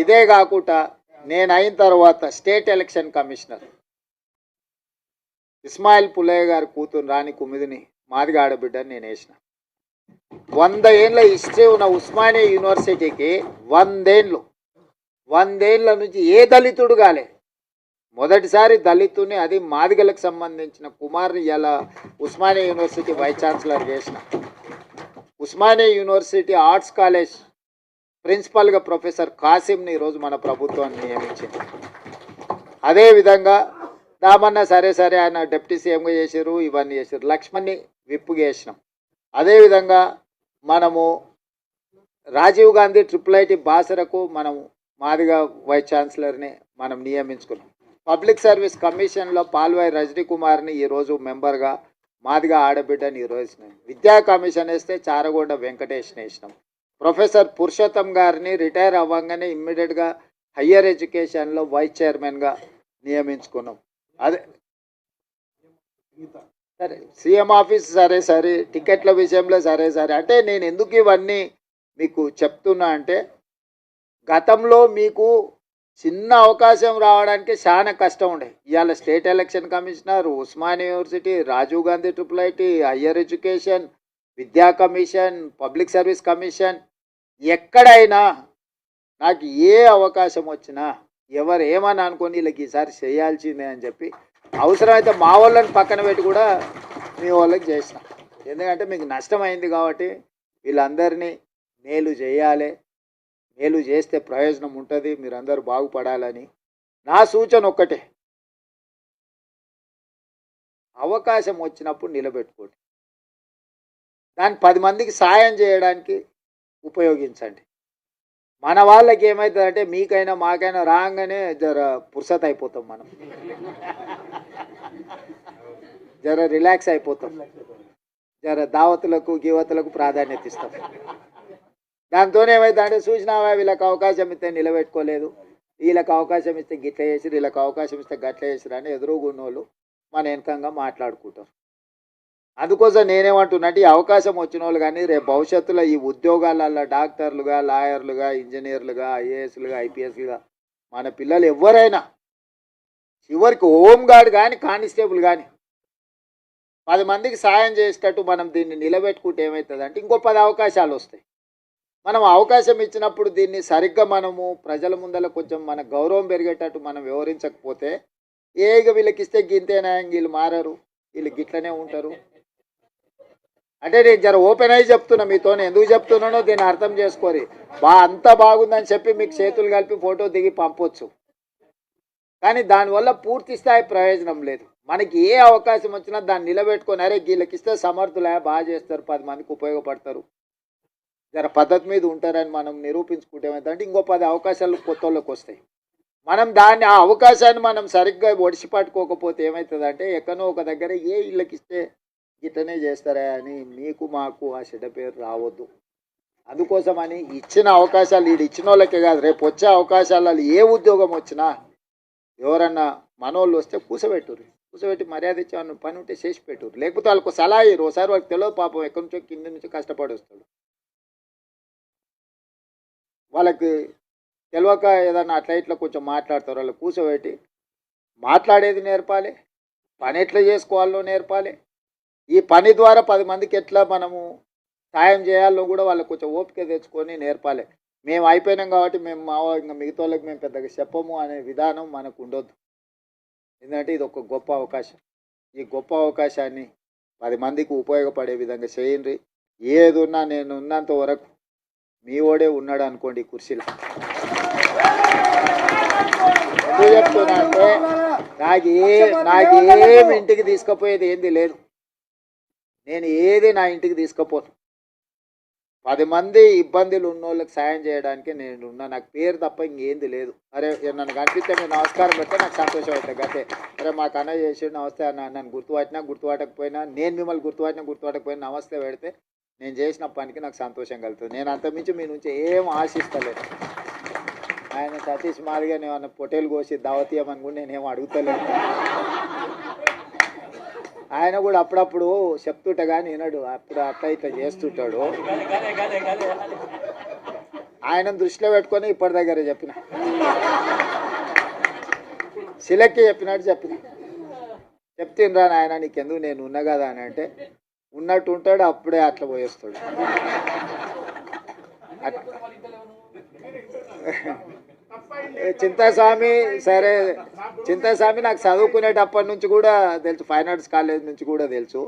ఇదే కాకుండా నేను అయిన తర్వాత state election commissioner. Ismail Pullaiah గారి కూతురు రాణి కుమిదిని మాదిగా ఆడబిడ్డని నేను వేసిన. వంద ఏళ్ళ హిస్టరీ ఉన్న ఉస్మానియా యూనివర్సిటీకి వందేళ్ళు వందేళ్ళ నుంచి ఏ దళితుడు కాలే. మొదటిసారి దళితుని అది మాదిగలకు సంబంధించిన కుమార్ని ఎలా ఉస్మానియా యూనివర్సిటీ వైస్ ఛాన్సలర్ చేసిన. ఉస్మానియా యూనివర్సిటీ ఆర్ట్స్ కాలేజ్ ప్రిన్సిపాల్గా ప్రొఫెసర్ కాసింని ఈరోజు మన ప్రభుత్వం నియమించింది. అదేవిధంగా దామన్న సరే సరే ఆయన డిప్యూటీ సీఎంగా చేశారు ఇవన్నీ చేశారు లక్ష్మణ్ని విప్పుగా చేసినాం. అదేవిధంగా మనము రాజీవ్ గాంధీ ట్రిపుల్ ఐటీ బాసరకు మనము మాదిగా వైస్ ఛాన్సలర్ని మనం నియమించుకున్నాం. పబ్లిక్ సర్వీస్ కమిషన్లో పాల్వాయి రజనీ కుమార్ని ఈరోజు మెంబర్గా మాదిగా ఆడబిడ్డని ఈరోజు విద్యా కమిషన్ వేస్తే చారగొండ వెంకటేష్ని వేసినాం. ప్రొఫెసర్ పురుషోత్తం గారిని రిటైర్ అవ్వగానే ఇమ్మీడియట్గా హయ్యర్ ఎడ్యుకేషన్లో వైస్ చైర్మన్గా నియమించుకున్నాం. అదే సరే సీఎం ఆఫీస్ సరే సరే టికెట్ల విషయంలో సరే సరే. అంటే నేను ఎందుకు ఇవన్నీ మీకు చెప్తున్నా అంటే గతంలో మీకు చిన్న అవకాశం రావడానికి చాలా కష్టం ఉండే. ఇవాళ state election commissioner Osman university Rajiv Gandhi triple IT higher education విద్యా కమిషన్ పబ్లిక్ సర్వీస్ కమిషన్ ఎక్కడైనా నాకు ఏ అవకాశం వచ్చినా ఎవరు ఏమని అనుకొని వీళ్ళకి ఈసారి చేయాల్సిందే అని చెప్పి అవసరమైతే మా వాళ్ళని పక్కన పెట్టి కూడా మీ వాళ్ళకి చేసిన. ఎందుకంటే మీకు నష్టమైంది కాబట్టి వీళ్ళందరినీ మేలు చేయాలి. మేలు చేస్తే ప్రయోజనం ఉంటుంది. మీరందరూ బాగుపడాలని నా సూచన ఒక్కటే. అవకాశం వచ్చినప్పుడు నిలబెట్టుకోండి. దాన్ని పది మందికి సాయం చేయడానికి ఉపయోగించండి. మన వాళ్ళకి ఏమవుతుందంటే మీకైనా మాకైనా రాగానే జర పురుసత్ అయిపోతాం మనం. జర రిలాక్స్ అయిపోతాం. జర దావతులకు గీవతులకు ప్రాధాన్యత ఇస్తాం. దాంతో ఏమైందంటే చూసినావా వీళ్ళకి అవకాశం ఇస్తే నిలబెట్టుకోలేదు. వీళ్ళకి అవకాశం ఇస్తే గిట్ల చేసి వీళ్ళకి అవకాశం ఇస్తే గట్ల చేసిరు అని ఎదురుగున్నోళ్ళు మన వెనకంగా మాట్లాడుకుంటారు. అందుకోసం నేనేమంటున్నా అంటే ఈ అవకాశం వచ్చిన వాళ్ళు కానీ రేపు భవిష్యత్తులో ఈ ఉద్యోగాలలో డాక్టర్లుగా లాయర్లుగా ఇంజనీర్లుగా ఐఏఎస్లుగా ఐపీఎస్లుగా మన పిల్లలు ఎవరైనా చివరికి హోమ్ గార్డ్ కానీ కానిస్టేబుల్ కానీ పది మందికి సాయం చేసేటట్టు మనం దీన్ని నిలబెట్టుకుంటే ఏమవుతుందంటే ఇంకో పది అవకాశాలు వస్తాయి. మనం అవకాశం ఇచ్చినప్పుడు దీన్ని సరిగ్గా మనము ప్రజల ముందర కొంచెం మన గౌరవం పెరిగేటట్టు మనం వివరించకపోతే ఏగ వీళ్ళకి ఇస్తే గింతేనా వీళ్ళు మారరు వీళ్ళు గిట్లనే ఉంటారు. అంటే నేను జర ఓపెన్ అయ్యి చెప్తున్నా మీతో ఎందుకు చెప్తున్నానో దీన్ని అర్థం చేసుకోరి. బా అంతా బాగుందని చెప్పి మీకు చేతులు కలిపి ఫోటో దిగి పంపొచ్చు. కానీ దానివల్ల పూర్తి స్థాయి ప్రయోజనం లేదు. మనకి ఏ అవకాశం వచ్చినా దాన్ని నిలబెట్టుకొని అరే వీళ్ళకి ఇస్తే సమర్థులే బాగా చేస్తారు పది మందికి ఉపయోగపడతారు. జర పద్ధతి మీద ఉంటారని మనం నిరూపించుకుంటే ఏమైందంటే ఇంకో పది అవకాశాలు కొత్తలోకి వస్తాయి. మనం దాన్ని ఆ అవకాశాన్ని మనం సరిగ్గా ఒడిసి పట్టుకోకపోతే ఏమవుతుందంటే ఎక్కడో ఒక దగ్గర ఏ ఇళ్ళకి ఇస్తే ఇట్లనే చేస్తారా అని మీకు మాకు ఆ చెడ్డ పేరు రావద్దు. అందుకోసమని ఇచ్చిన అవకాశాలు వీడు ఇచ్చిన వాళ్ళకే కాదు రేపు వచ్చే అవకాశాలు ఏ ఉద్యోగం వచ్చినా ఎవరన్నా మనోళ్ళు వస్తే కూసబెట్టుర్రు. కూసబెట్టి మర్యాద ఇచ్చి పని ఉంటే చేసి పెట్టురు లేకపోతే వాళ్ళకు సలహా ఇరు ఒకసారి వాళ్ళకి తెలియదు పాపం ఎక్కడి నుంచో కింద నుంచో కష్టపడి వస్తాడు. వాళ్ళకి తెలియక ఏదన్నా అట్లా ఇట్లా కొంచెం మాట్లాడతారు. వాళ్ళు కూర్చోబెట్టి మాట్లాడేది నేర్పాలి పని ఎట్లా చేసుకోవాలో నేర్పాలి. ఈ పని ద్వారా పది మందికి ఎట్లా మనము సాయం చేయాలో కూడా వాళ్ళకి కొంచెం ఓపిక తెచ్చుకొని నేర్పాలి. మేము అయిపోయినాం కాబట్టి మేము మా ఇంకా మిగతా వాళ్ళకి మేము పెద్దగా చెప్పము అనే విధానం మనకు ఉండొద్దు. ఎందుకంటే ఇది ఒక గొప్ప అవకాశం. ఈ గొప్ప అవకాశాన్ని పది మందికి ఉపయోగపడే విధంగా చేయండి. ఏది ఉన్నా నేను ఉన్నంత వరకు మీ ఓడే ఉన్నాడు అనుకోండి ఈ కుర్చీలో. చెప్తున్నా అంటే నాకు ఏ నాకు ఏమి ఇంటికి తీసుకుపోయేది ఏంది లేదు. నేను ఏది నా ఇంటికి తీసుకుపోను. పది మంది ఇబ్బందులు ఉన్నోళ్ళకి సాయం చేయడానికి నేను ఉన్నా. నాకు పేరు తప్ప ఇంకేంది లేదు. అరే నన్ను కనిపిస్తే మీరు నమస్కారం పెడితే నాకు సంతోషం అవుతుంది గతే అరే మాకు అన్న చేసి నమస్తే అన్న నన్ను గుర్తుపట్టినా గుర్తుపట్టకపోయినా నేను మిమ్మల్ని గుర్తుపట్టినా గుర్తుపట్టకపోయినా నమస్తే పెడితే నేను చేసిన పనికి నాకు సంతోషం కలుగుతుంది. నేను అంతమించి మీ నుంచి ఏం ఆశిస్తలేదు. ఆయన సతీష్ మాదిగా నేను పొటేలు కోసి దావతీయమని కూడా నేనేం అడుగుతలేను ఆయన కూడా అప్పుడప్పుడు చెప్తుంట కానీ వినడు అప్పుడు అట్లా ఇట్లా చేస్తుంటాడు. ఆయన దృష్టిలో పెట్టుకొని ఇప్పటి దగ్గర చెప్పిన. శిలక్కి చెప్పినట్టు చెప్పిన. చెప్తినరా నాయన నీకెందుకు నేను ఉన్నా కదా అని అంటే ఉన్నట్టు ఉంటాడు అప్పుడే అట్లా పోయేస్తాడు. అట్లా చింతాస్వామి సరే చింతాస్వామి నాకు చదువుకునేటప్పటి నుంచి కూడా తెలుసు ఫైన్ ఆర్ట్స్ కాలేజ్ నుంచి కూడా తెలుసు.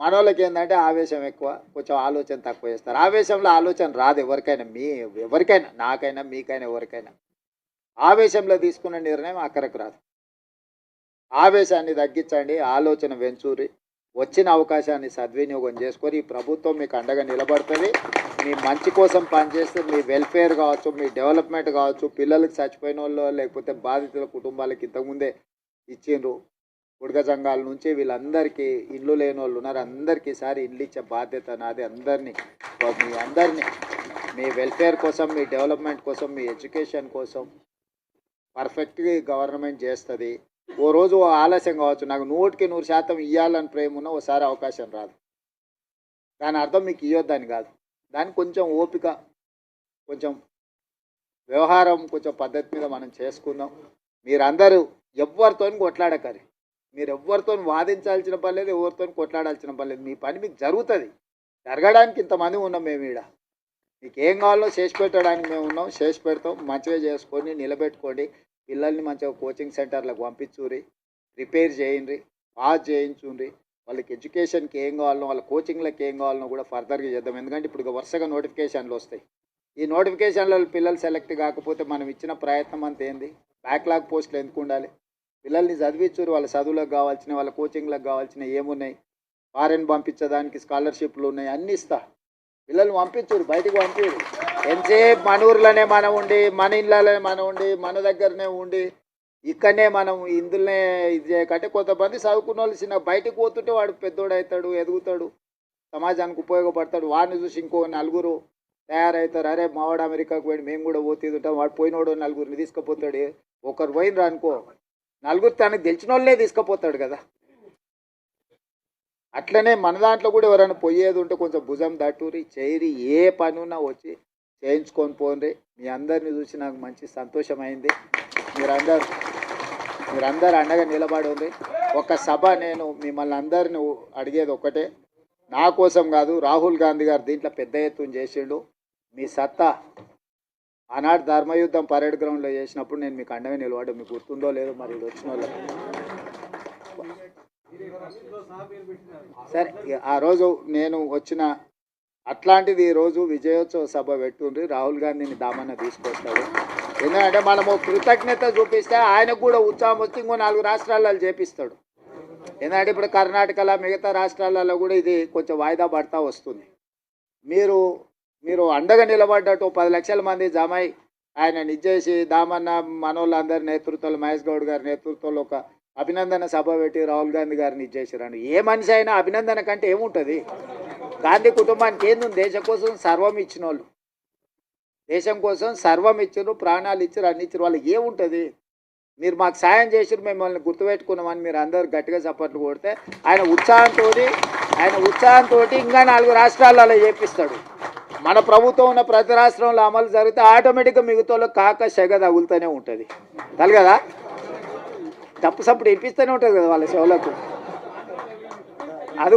మనోళ్ళకి ఏంటంటే ఆవేశం ఎక్కువ కొంచెం ఆలోచన తక్కువ చేస్తారు. ఆవేశంలో ఆలోచన రాదు ఎవరికైనా మీ ఎవరికైనా నాకైనా మీకైనా ఎవరికైనా. ఆవేశంలో తీసుకున్న నిర్ణయం అక్కడికి రాదు. ఆవేశాన్ని తగ్గించండి ఆలోచన వెంచూరి వచ్చిన అవకాశాన్ని సద్వినియోగం చేసుకొని ఈ ప్రభుత్వం మీకు అండగా నిలబడుతుంది. మీ మంచి కోసం పనిచేస్తే మీ వెల్ఫేర్ కావచ్చు మీ డెవలప్మెంట్ కావచ్చు పిల్లలకి చచ్చిపోయిన వాళ్ళు లేకపోతే బాధితుల కుటుంబాలకి ఇంతకుముందే ఇచ్చిండ్రు. ఉడక సంఘాల నుంచి వీళ్ళందరికీ ఇల్లు లేని వాళ్ళు ఉన్నారు. అందరికీ ఈసారి ఇల్లు ఇచ్చే బాధ్యత నాది. అందరినీ మీ అందరినీ మీ వెల్ఫేర్ కోసం మీ డెవలప్మెంట్ కోసం మీ ఎడ్యుకేషన్ కోసం పర్ఫెక్ట్గా గవర్నమెంట్ చేస్తుంది. ఓ రోజు ఓ ఆలస్యం కావచ్చు. నాకు నూటికి నూరు శాతం ఇవ్వాలని ప్రేమ ఉన్న ఓసారి అవకాశం రాదు. దాని అర్థం మీకు ఇవ్వద్దని కాదు. దానికి కొంచెం ఓపిక కొంచెం వ్యవహారం కొంచెం పద్ధతి మీద మనం చేసుకుందాం. మీరందరూ ఎవరితో కొట్లాడకరి మీరు ఎవరితో వాదించాల్సిన పని లేదు ఎవరితో కొట్లాడాల్సిన పని లేదు. మీ పని మీకు జరుగుతుంది. జరగడానికి ఇంతమంది ఉన్నాం మేము ఈడ. మీకు ఏం కావాలో చేసి పెట్టడానికి మేము ఉన్నాం. చేసి పెడతాం. మంచిగా చేసుకొని నిలబెట్టుకోండి. పిల్లల్ని మంచిగా కోచింగ్ సెంటర్లకు పంపించుర్రి ప్రిపేర్ చేయండి పాస్ చేయించుండ్రి. వాళ్ళకి ఎడ్యుకేషన్కి ఏం కావాలనో వాళ్ళ కోచింగ్లకు ఏం కావాలనో కూడా ఫర్దర్గా చేద్దాం. ఎందుకంటే ఇప్పుడు వరుసగా నోటిఫికేషన్లు వస్తాయి. ఈ నోటిఫికేషన్లో పిల్లలు సెలెక్ట్ కాకపోతే మనం ఇచ్చిన ప్రయత్నం అంత ఏంది? బ్యాక్లాగ్ పోస్టులు ఎందుకు ఉండాలి? పిల్లల్ని చదివించురు వాళ్ళ చదువులకు కావాల్సిన వాళ్ళ కోచింగ్లకు కావాల్సిన ఏమున్నాయి? ఫారెన్ పంపించడానికి స్కాలర్షిప్లు ఉన్నాయి అన్నీ ఇస్తా. పిల్లల్ని పంపించురు బయటకు పంపించరు ఎంతసేపు మన ఊర్లోనే మనం ఉండి మన ఇళ్ళలోనే మనం ఉండి మన దగ్గరనే ఉండి ఇక్కడనే మనం ఇందులోనే ఇది చేయకంటే కొంతమంది చదువుకున్న వాళ్ళు చిన్న బయటకు పోతుంటే వాడు పెద్దోడు అవుతాడు ఎదుగుతాడు సమాజానికి ఉపయోగపడతాడు. వాడిని చూసి ఇంకో నలుగురు తయారవుతారు. అరే మావాడు అమెరికాకు పోయి మేము కూడా పోతే ఉంటాం. వాడు పోయినోడు నలుగురిని తీసుకుపోతాడు. ఒకరు పోయినరా అనుకో నలుగురు తనకు తెలిసిన వాళ్ళే తీసుకుపోతాడు కదా. అట్లనే మన దాంట్లో కూడా ఎవరైనా పోయేది ఉంటే కొంచెం భుజం దట్టూరి చేరి ఏ పని ఉన్నా వచ్చి చేయించుకొని పోండి. మీ అందరిని చూసి నాకు మంచి సంతోషమైంది మీరందరూ మీరందరూ అండగా నిలబడి ఉంది ఒక సభ నేను మిమ్మల్ని అందరిని అడిగేది ఒకటే. నా కోసం కాదు రాహుల్ గాంధీ గారు దీంట్లో పెద్ద ఎత్తున చేసిండు. మీ సత్తా ఆనాడు ధర్మయుద్ధం పరేడ్ గ్రౌండ్లో చేసినప్పుడు నేను మీకు అండగా నిలబడ్డా. మీకు గుర్తుందో లేదో మరి ఇది వచ్చిన వాళ్ళకి. సరే ఆ రోజు నేను వచ్చిన అట్లాంటిది ఈరోజు రోజు విజయోత్సవ సభ పెట్టుండ్రి. రాహుల్ గాంధీని దామన్న తీసుకొస్తాడు. ఎందుకంటే మనము కృతజ్ఞత చూపిస్తే ఆయనకు కూడా ఉత్సాహం వచ్చి ఇంకో నాలుగు రాష్ట్రాలలో చేపిస్తాడు. ఎందుకంటే ఇప్పుడు కర్ణాటకలో మిగతా రాష్ట్రాలలో కూడా ఇది కొంచెం వాయిదా పడతా వస్తుంది. మీరు మీరు అండగా నిలబడ్డట్టు పది లక్షల మంది జమై ఆయన నిజేసి దామన్న మనోళ్ళందరి నేతృత్వంలో మహేష్ గౌడ్ గారి నేతృత్వంలో ఒక అభినందన సభ పెట్టి రాహుల్ గాంధీ గారిని ఇచ్చేసారండి ఏ మనిషి అయినా అభినందన కంటే ఏముంటుంది? గాంధీ కుటుంబానికి ఏంది దేశం కోసం సర్వం ఇచ్చిన వాళ్ళు దేశం కోసం సర్వం ఇచ్చారు ప్రాణాలు ఇచ్చారు అన్ని ఇచ్చారు వాళ్ళకి ఏముంటుంది? మీరు మాకు సాయం చేసారు మిమ్మల్ని గుర్తుపెట్టుకున్నామని మీరు అందరు గట్టిగా చప్పట్లు కొడితే ఆయన ఉత్సాహంతో ఆయన ఉత్సాహంతో ఇంకా నాలుగు రాష్ట్రాలలో చేపిస్తాడు. మన ప్రభుత్వం ఉన్న ప్రతి రాష్ట్రంలో అమలు జరిగితే ఆటోమేటిక్గా మిగతా కాక సెగ తగులుతూనే ఉంటుంది. తలగదా తప్పు సప్పుడు ఇప్పిస్తూనే ఉంటుంది కదా వాళ్ళ చెవులకు? అది